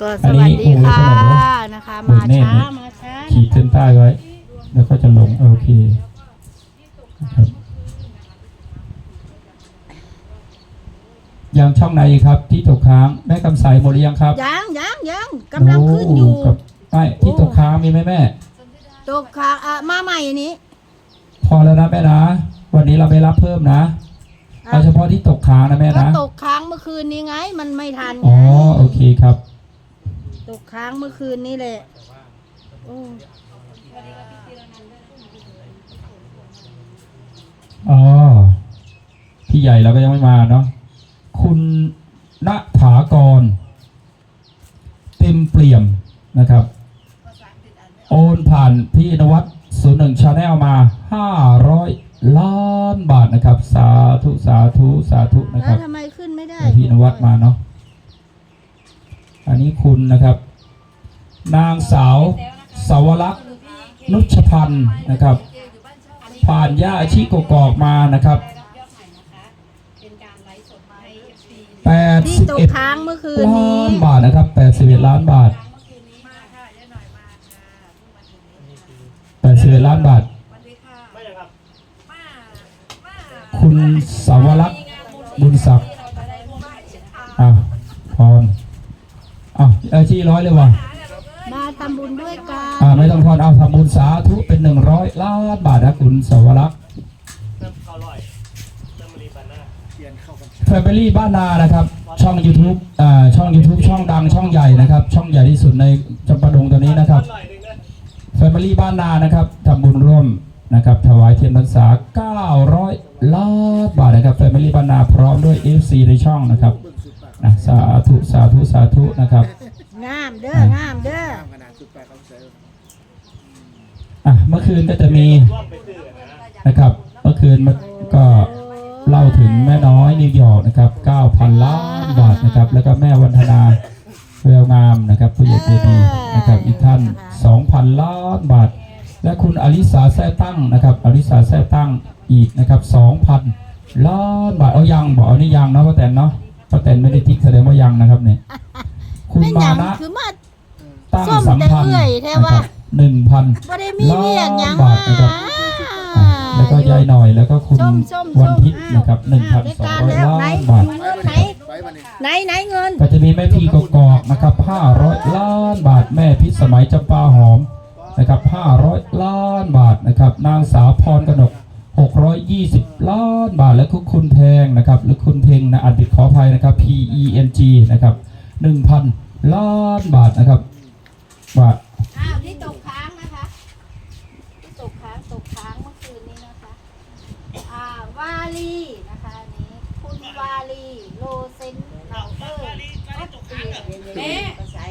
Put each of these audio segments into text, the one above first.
ก็สวัสดีค่ะนะคะ มาช้ามาช้าขีดเส้นใต้ไว้ แล้วก็จะลงโอเคนะครับยังช่องไหนอีกครับ ที่ตกค้างแม่กำใสหมดหรือยังครับยังยังยังกำลังขึ้นอยู่โกับไม่ที่ตกค้างมีไหมแม่ตกค้างอะมาใหม่นี้ พอแล้วนะแม่นะวันนี้เราไม่รับเพิ่มนะอะเอาเฉพาะที่ตกค้างนะแม่ก็นะตกค้างเมื่อคืนนี้ไง มันไม่ทันไงอ๋อโอเคครับต กค้างเมื่อคืนนี้แหละ โอ้อ๋อพี่ใหญ่เราก็ยังไม่มาเนาะคุณณถากร เต็มเปี่ยมนะครับ โอนผ่านพี่นวัดศูนย์หนึ่งชาแนลมาห้าร้อยล้านบาทนะครับ สาธุ สาธุ สาธุนะคแล้รัวบทำไมขึ้นไม่ได้ให้พี่นวัดมาเนาะ อันนี้คุณนะครับ นางสาวสาวรักษ์นุชพันธ์นะครับ ผ่านย่าอาชีกกอกมานะครับแปดที่สิบตกเอ็ดค้างเมื่อคืนล้านี้ นบาทนะครับแปดสิบเอ็ดล้านบาทแปดสิบเอ็ดล้านบาท คุณสาวรักษ์บุญศักดิ์อ้าวพรอ้าวอาชีร้อยเลยวะมาทำบุญด้วยกันอ่าไม่ต้องทอนเอาทำบุญสาธุเป็นหนึ่งร้อยล้านบาทนะคุณสวรักษ์แฟมิลี่บ้านนานะครับ ช่อง YouTube อ่าช่อง YouTube ช่องดังช่องใหญ่นะครับ ช่องใหญ่ที่สุดในจำปาดงตัวนี้นะครับแฟมิลี่บ้านนานะครับทำบุญร่วมนะครับถวายเทียนพรรษา 900 ล้านบาทนะครับแฟมิลี่บ้านนาพร้อมด้วย FC ในช่องนะครับนะสาธุ สาธุ สาธุนะครับงามเด้องามเด้อ ขนาดสุดแปดเขาเซลอะเมื่อคืนก็จะมีนะครับ เมื่อคืนมันก็เล่าถึงแม่น้อยนิวยอร์กนะครับ 9,000 ล้านบาทนะครับ แล้วก็แม่วันธนาแววงามนะครับผู้ใหญ่ใจดีนะครับ อีกท่าน 2,000 ล้านบาท และคุณอลิสาแซ่ตั้งนะครับอลิสาแซ่ตั้งอีกนะครับ 2,000 ล้านบาทเอายังบอกเอานี่ยังเนาะป้าแตนเนาะป้าแตนไม่ได้ติ๊กแสดงว่ายังนะครับเนี่ยคุณเป็นอมาย่างนะ คือมา ตั้งส้มสัมพันธ์แต่เอื่อยแท้นะคว่ารับหนึ่งพัน บ่ได้มีเวียกหยังล้านบาทนะครับแล้วก็ยายหน่อยแล้วก็คุณส้มส้มวันทิพย์ส้มนะครับอ้าวได้การแล้ว1,200ไหนล้านบาท เงินไหนไปวันนี้ไหนไหนเงิน ก็จะมีแม่พี่กกอกนะครับ500 ล้านบาทแม่พิษสมัยจำปาหอมนะครับ500 ล้านบาทนะครับ นางสาวพรกนก 620 ล้านบาทและคุณคุณแพงนะครับหรือคุณเพงนะอันติดขออภัยนะครับ P E N G นะครับ1,000 ล้านบาทนะครับ บาทอ้าวที่ตกค้างนะคะที่ตกค้างตกค้างเมื่อคืนนี้นะคะ อ่าวาลีนะคะอันนี้คุณวาลีโลเซนเนาเตอร์อัปเปียแม่ภาษา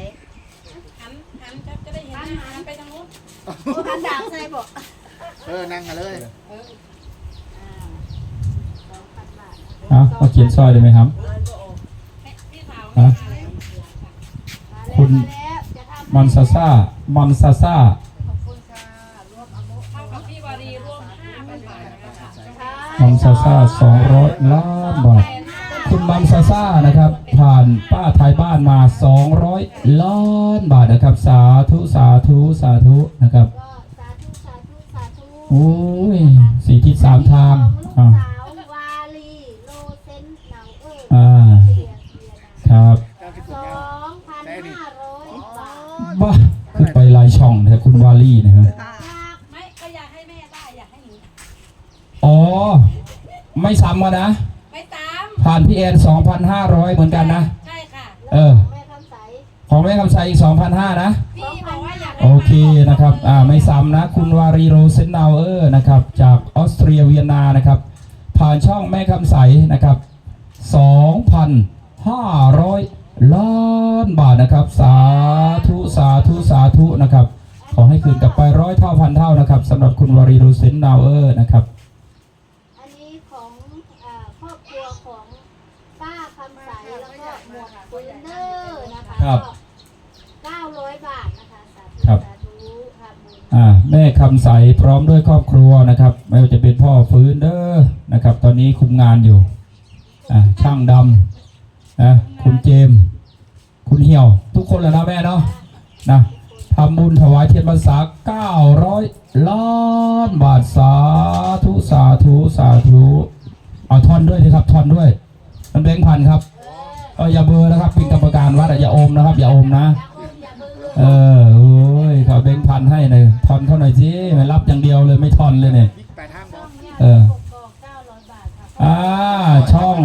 หันหันจะจะได้เห็นหน้าหันไปทางนู้นโอ้อันดาบใส่บอกเออนั่งกันเลยอ่าสองพันบาทอะเอาเขียนซอยได้ไหมครับพี่สาวฮะมาแล้วคุณ มาแล้วจะทำมอนซาซ่ามอนซาซ่าขอบคุณค่ะรวมอนุเท่ากับพี่วารีรวมห้าพันบาทนะคะมอมซาซ่า200ล้านบาท คุณมอมซาซ่านะครับ ผ่านป้าไทยบ้านมา 200 ล้านบาทนะครับ สาธุสาธุสาธุนะครับก็สาธุสาธุสาธุโอ้ยสี่ทิศสามทางลูอ่า ช่องนะครับคุณวาลี่นะครับจากไม่ก็อยากให้แม่ได้อยากให้หนูอ๋อ ไม่ซ้ำกันนะ ไม่ตามผ่านพี่แอน2,500 เหมือนกันนะใช่ค่ะ เออ แม่คำใสของแม่คำใสอีก2,500นะ พี่บอกว่าอยากให้โอเคนะครับ อ่า ไม่ซ้ำนะ คุณวารีโรเซนนาวเออร์นะครับ จากออสเตรียเวียนนานะครับ ผ่านช่องแม่คำใสนะครับ 2,500 ล้านบาทนะครับ สาธุสาธุสาธุนะครับ ขอให้คืนกลับไปร้อยเท่าพันเท่านะครับสำหรับคุณวารีโรเซนนาวเออร์นะครับอันนี้ของอ่าครอบครัวของป้าคำใสแล้วก็หมวกปืนเนอร์นะคะครับ เก้าร้อยบาทนะคะสาธุครับ สาธุค่ะบุญอ่าแม่คำใสพร้อมด้วยครอบครัวนะครับ ไม่ว่าจะเป็นพ่อฟื้นเด้อนะครับ ตอนนี้คุมงานอยู่อ่าช่างดำ นะคุณเจมส์คุณเหี่ยว ทุกคนแล้วนะษา900ล้านบาทสาธุสาธุสาธุเอาทอนด้วยสิครับทอนด้วยมันแบงค์พันครับเอออย่าเบอร์นะครับเป็นกรรมการวัดอะอย่าอมนะครับ อย่าอมนะเออโอ้ยเขาแบงค์พันให้หน่อยทอนเขาหน่อยสิไม่รับอย่างเดียวเลยไม่ทอนเลยเนี่ยบิ๊กแปดห้างบอสเออเก้าร้อยบาทครับอ่าช่อง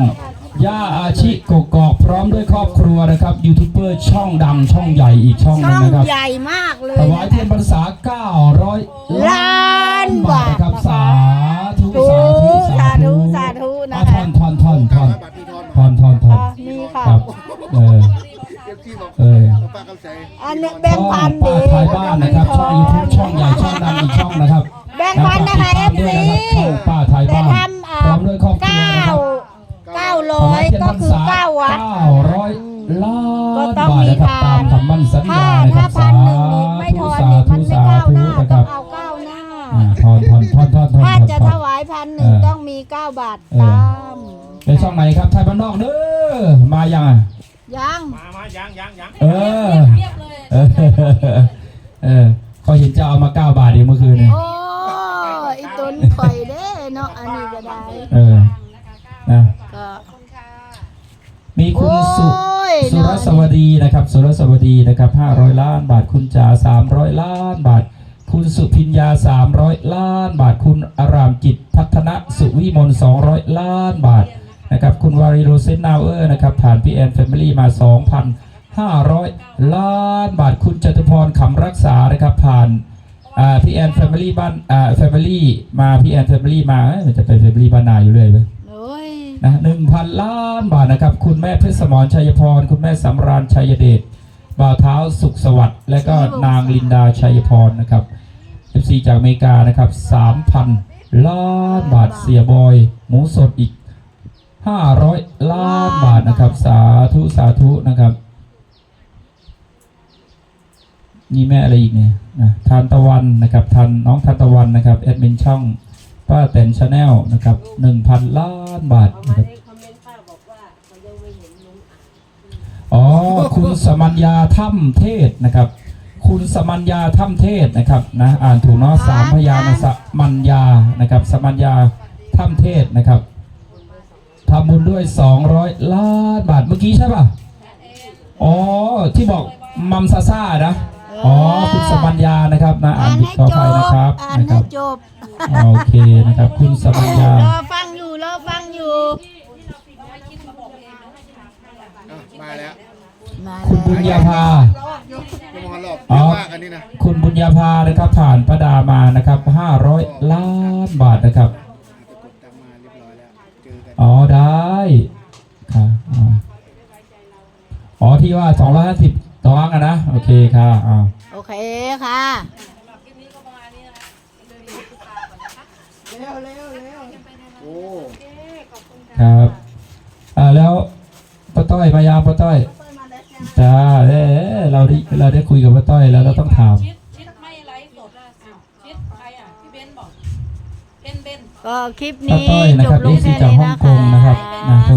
ย่าอาชิกกอกพร้อมด้วยครอบครัวนะครับยูทูบเบอร์ช่องดังช่องใหญ่อีกช่องหนึช่องงนะครับใหญ่มากเลยถวายเทียนพรรษา 900 ล้านบาทนะครับนะคะสาธุสาสาธุธุสาธุนะอะคะทอนทอนทอนทอนเก้าร้อยบาทพี่ทอนทอนทอนทอนอะมีค่ะ ครับเออ เอฟซีบอกเออ ป้าคำใสอันนี้แบงค์พันป้าไทยบ้านนะครับช่องยูทูบช่องใหญ่ช่องดังอีกช่องนะครับแบงค์พันนะคะเอ ต้องบาทมีนะครับทาตานมคำมั่นสัญถ้าญาถ้าพันหนึ่งนี่ไม่ทอนนี่มันไม่ก้าวหน้าต้องเอาเก้าหน้า ทอนทอนทอนทอนทอนถ้าจะถวายพันหนึ่งต้องมีเก้าบาทตามในช่องไหนครับไทยบ้านนอกเด้อมายังยังมามายังยังยังเออเรียบเลยเออเออพอเห็นจะเอามาเก้าบาทเองเมื่อคืนเนี่ยโอ้อีตุนข่อยเด้เนาะอันนี้ก็ได้เออนะก็มีคุณสุ ยสุรสวัสดีนะครับ สุรสวัสดีนะครับ500 ล้านบาทคุณจ๋า300 ล้านบาท คุณสุพิญญา 300 ล้านบาท คุณอารามจิตพัฒนะสุวิมล200 ล้านบาทนะครับ คุณวาริโรเซนนาวเออร์นะครับ ผ่านพีแอนแฟมิลี่มา 2,500 ล้านบาท คุณจตุพรคำรักษานะครับ ผ่านพีแอนแฟมิลี่บ้านแฟมิลี่มาพีแอนแฟมิลี่มาเอ้ยมันจะไปแฟมิลี่บ้านนาอยู่เลยไหมโอ้ย นะหนึ่งพันล้านบาทนะครับ คุณแม่เพชรสมรชัยพร คุณแม่สำราญชัยเดชบ่าวเท้าสุขสวัสดิ์และก็นางลินดาชัยพรนะครับ FC จากอเมริกานะครับ3,000 ล้านบาทเสียบอย หมูสดอีก 500 ล้านบาทนะครับ สาธุสาธุนะครับนี่แม่อะไรอีกเนี่ยนะทานตะวันนะครับทันน้องทานตะวันนะครับแอดมินช่อง ป้าแตนชาแนลนะครับ1,000ล้านบาทนะครับอ๋อคุณสมัญญาถ้ำเทศนะครับ คุณสมัญญาถ้ำเทศนะครับนะอ่านถูกเนาะสามพยานสมัญญานะครับ สมัญญาถ้ำเทศนะครับทำบุญด้วย 200 ล้านบาทเมื่อกี้ใช่ป่ะ อ๋อ ที่บอกมัมซาซ่านะ อ๋อคุณสมัญญานะครับนะอ่าอ่านนผิดให้ขอจอภัยบนะครับอ่านนะคให้รับจบโอเคนะครับ คุณสมัญญารอฟังอยู่รอฟังอยู่อะมาแล้วมาคุณบุญญาภา จะมองหลอกอ๋เยออะมากอันนี้นะคุณบุญญาภานะครับผ่านประดามานะครับ 500 ล้านบาทนะครับ ตะกดตังมาเรียบร้อยแล้วเจอกันอ๋อได้ค่ะอ่าอ๋อที่ว่า 250 ต่ออังอะนะ โอเคค่ะอ่าโอเคค่ะ โอ้ครับอ่าแล้วป้าต้อยมายามป้าต้อยจ้าเอ้เราได้เราได้คุยกับป้าต้อยแล้วเราต้องถาม ชิดชิดไม่ไลฟ์สดอะชิดใครอะพี่เบนบอกเบนเบน ก็คลิปป้านี้ต้อยนะจครับบลเองซีแค่จากนี้ฮ่องนะกคะงนะครับนะโทร